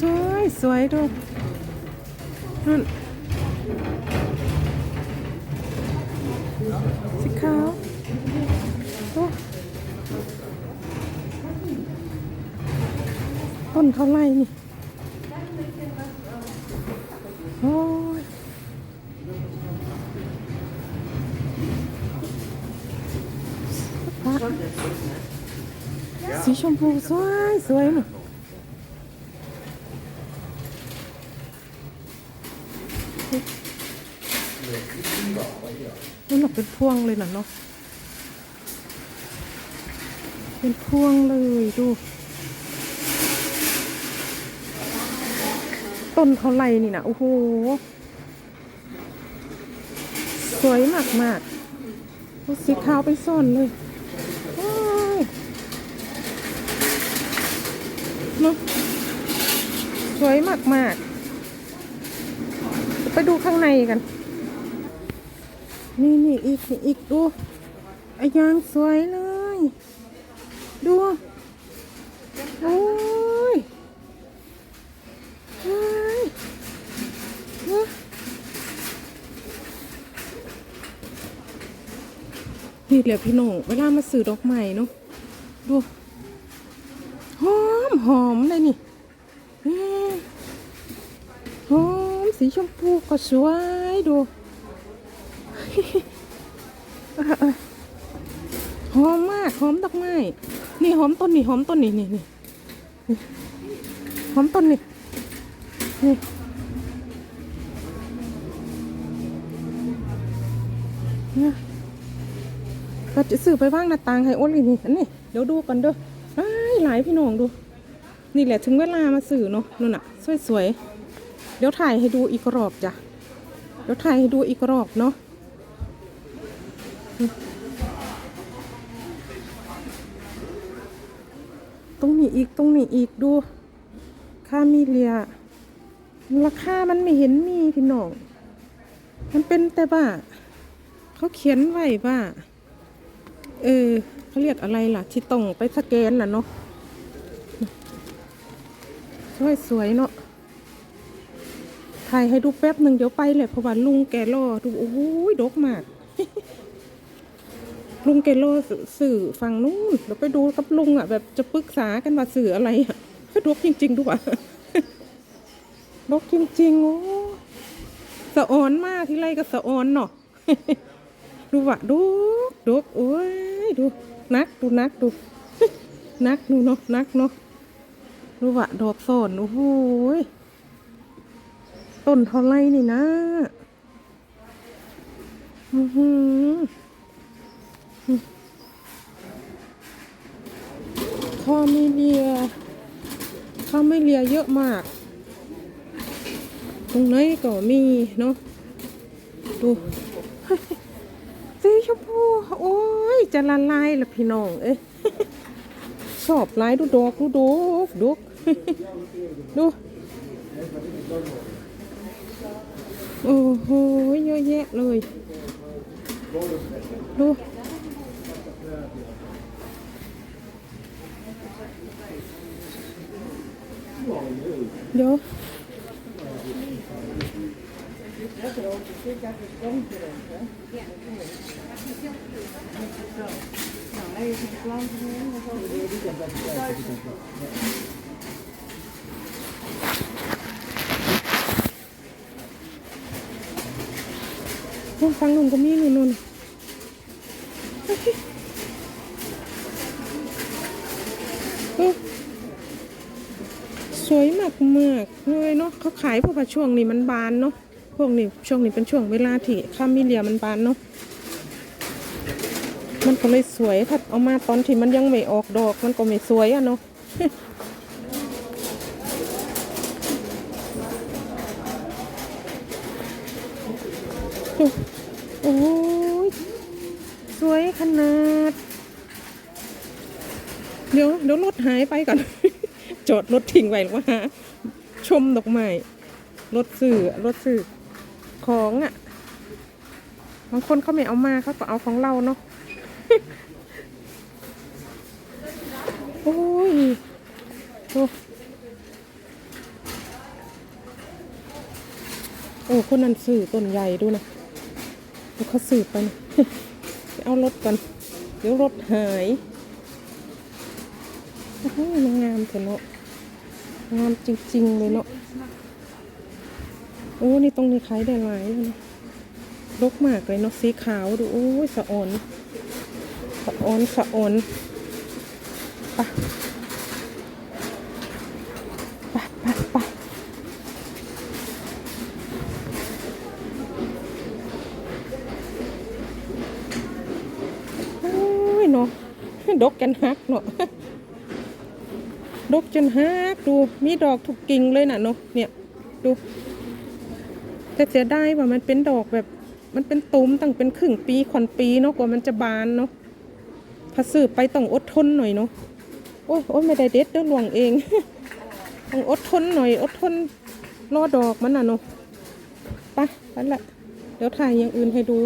สวยสวยดูนั่นสีขาวต้นเท่าไรนี่โอ้ยสีชมพูสวยสวย เนอะนี่หนกเป็นพวงเลยนะเนาะเป็นพวงเลยดู ต้นเท่าไรนี่นะโอ้โห สวยมากมากสีขาวไปซ่อนเลยโอ้ยเนอะสวยมากมากๆ ไปดูข้างในกัน นี่นี่อีกนี่อีกดูอ้ยางสวยเลย ดูโอ้ยเฮ้ยเฮ้ยนี่แหละพี่น้องเวลามาซื้อดอกไม้เนาะดูหอมหอมเลยนี่นี่หอม สีชมพูก็สวยดูหอมมากหอมดอกไม้ นี่หอมต้นนี่หอมต้นนี่นี่นี่หอมต้นนี่นี่เนี่ยก็จะซื้อไปว่างหน้าต่างให้โอ้ยนี่อันนี้เดี๋ยวดูกันเด้ออ้ายหลายพี่น้องดู นี่แหละถึงเวลามาซื้อเนาะนู่นน่ะสวยๆ เดี๋ยวถ่ายให้ดูอีกรอบจ้ะ เดี๋ยวถ่ายให้ดูอีกรอบเนาะตรงนี้อีกตรงนี้อีกดูคามิเลียราคามันไม่เห็นมีพี่น้อง มันเป็นแต่ว่าเขาเขียนไว้ว่า เออเขาเรียกอะไรล่ะ ที่ต้องไปสแกนล่ะเนาะสวยสวยๆเนาะ ถ่ายให้ดูแป๊บหนึ่งเดี๋ยวไปเลยเพราะว่าลุงแกรอดูโอ้โดกมาก ลุงแกรอสื่อฝั่งนู้นเดี๋ยวไปดูกับลุงอะแบบจะปรึกษากันว่าสื่ออะไรอะดกจริง ๆด้วยดกจริงๆโอ้สะออนมากที่ไรก็สะออนเนาะดูวะดูดูโอ้ยดูนักดูนักดูนักดูเนาะนักเนาะดูวะดอกโซนโอ้โหย ต้นเท่าไรนี่นะอือหือคอมิเลียคอมิเลียเยอะมาก ตรงไหนก็มีเนาะ ดูสีชมพู โอ้ย จะละลายละพี่น้อง เอ้ยชอบลายดูดอกดูดอกดูดู โอ้โหเยอะแยะเลยดูเดี๋ยว นู่นฟังลุงก็มีนู่นนู่นสวยมากมากเลยเนาะเขาขายเพราะว่าช่วงนี้มันบานเนาะพวกนี้ช่วงนี้เป็นช่วงเวลาที่คามิเลียมันบานเนาะมันก็เลยสวยถ้าเอามาตอนที่มันยังไม่ออกดอกมันก็ไม่สวยอะเนาะ โอ้ยสวยขนาด เดี๋ยวเดี๋ยวรถหายไปก่อน จอดรถทิ้งไว้หรือว่าชมดอกไม้รถสื่อรถสื่อของอะบางคนเขาไม่เอามาเขาก็เอาของเราเนาะโอ้ยดูโอ้คนนั้นสื่อต้นใหญ่ดูนะ เขาสื่อไปนะไปเอารถก่อน เดี๋ยวรถหายโอ้โหมันงามเถอะเนาะ งามจริง ๆ เลยเนาะ โอ้นี่ตรงนี้ขายได้หลายเลยนะรกมากเลยเนาะสีขาวดู โอ้ยสะอ่อน สะอ่อน สะอ่อนไปไปไป โอ้ย เนาะดกกันฮักเนาะดกจนฮักดูมีดอกทุกกิ่งเลยน่ะเนาะเนี่ยดูแต่เสียดายว่ามันเป็นดอกแบบมันเป็นตุ่มตั้งเป็นครึ่งปีขอนปีเนาะกว่ามันจะบานเนาะถ้าซื้อไปต้องอดทนหน่อยเนาะโอ้ยโอ้ยไม่ได้เด็ดเด้อหลวงเอง ต้องอดทนหน่อย อดทนรอดอกมันน่ะเนาะไปไปละเดี๋ยวถ่ายอย่างอื่นให้ดู